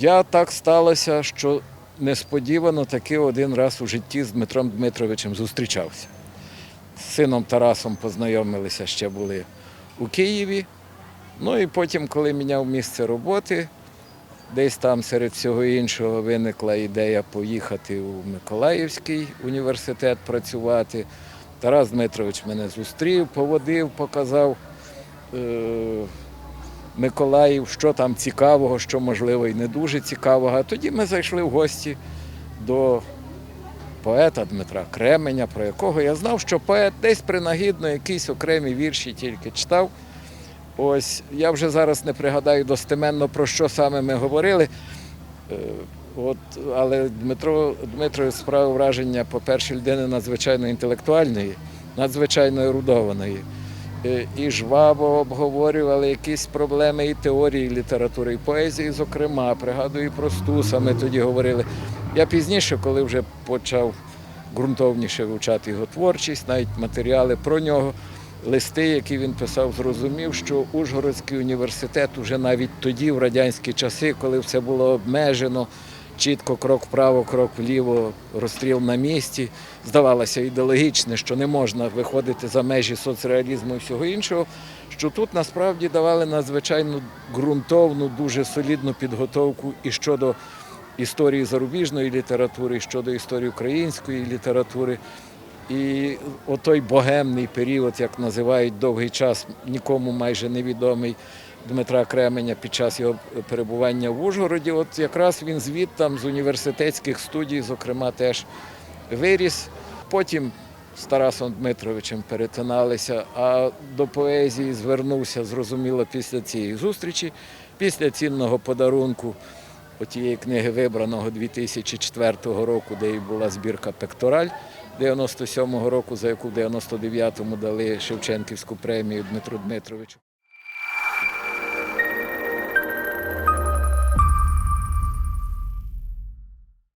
Я так сталося, що несподівано таки один раз у житті з Дмитром Дмитровичем зустрічався. З сином Тарасом познайомилися, ще були у Києві. Ну і потім, коли міняв місце роботи, десь там серед всього іншого виникла ідея поїхати у Миколаївський університет працювати. Тарас Дмитрович мене зустрів, поводив, показав е- Миколаїв, що там цікавого, що можливо і не дуже цікавого. А тоді ми зайшли в гості до поета Дмитра Кременя, про якого я знав, що поет десь принагідно якісь окремі вірші тільки читав. Ось я вже зараз не пригадаю достеменно про що саме ми говорили. Е, От, але Дмитро Дмитро справив враження, по-перше, людини надзвичайно інтелектуальної, надзвичайно ерудованої. Е, І жваво обговорювали якісь проблеми і теорії і літератури, і поезії, зокрема. Пригадую про Стуса, ми тоді говорили. Я пізніше, коли вже почав ґрунтовніше вивчати його творчість, навіть матеріали про нього, листи, які він писав, зрозумів, що Ужгородський університет уже навіть тоді, в радянські часи, коли все було обмежено, чітко крок вправо, крок вліво, розстріл на місці. Здавалося ідеологічне, що не можна виходити за межі соцреалізму і всього іншого. Що тут насправді давали надзвичайно ґрунтовну, дуже солідну підготовку і щодо історії зарубіжної літератури, і щодо історії української літератури. І отой богемний період, як називають довгий час, нікому майже невідомий Дмитра Кременя під час його перебування в Ужгороді. От якраз він звідтам з університетських студій, зокрема, теж виріс. Потім з Тарасом Дмитровичем перетиналися, а до поезії звернувся, зрозуміло, після цієї зустрічі, після цінного подарунку отієї книги вибраного 2004 року, де і була збірка Пектораль 97-го року, за яку в 99-му дали Шевченківську премію Дмитру Дмитровичу.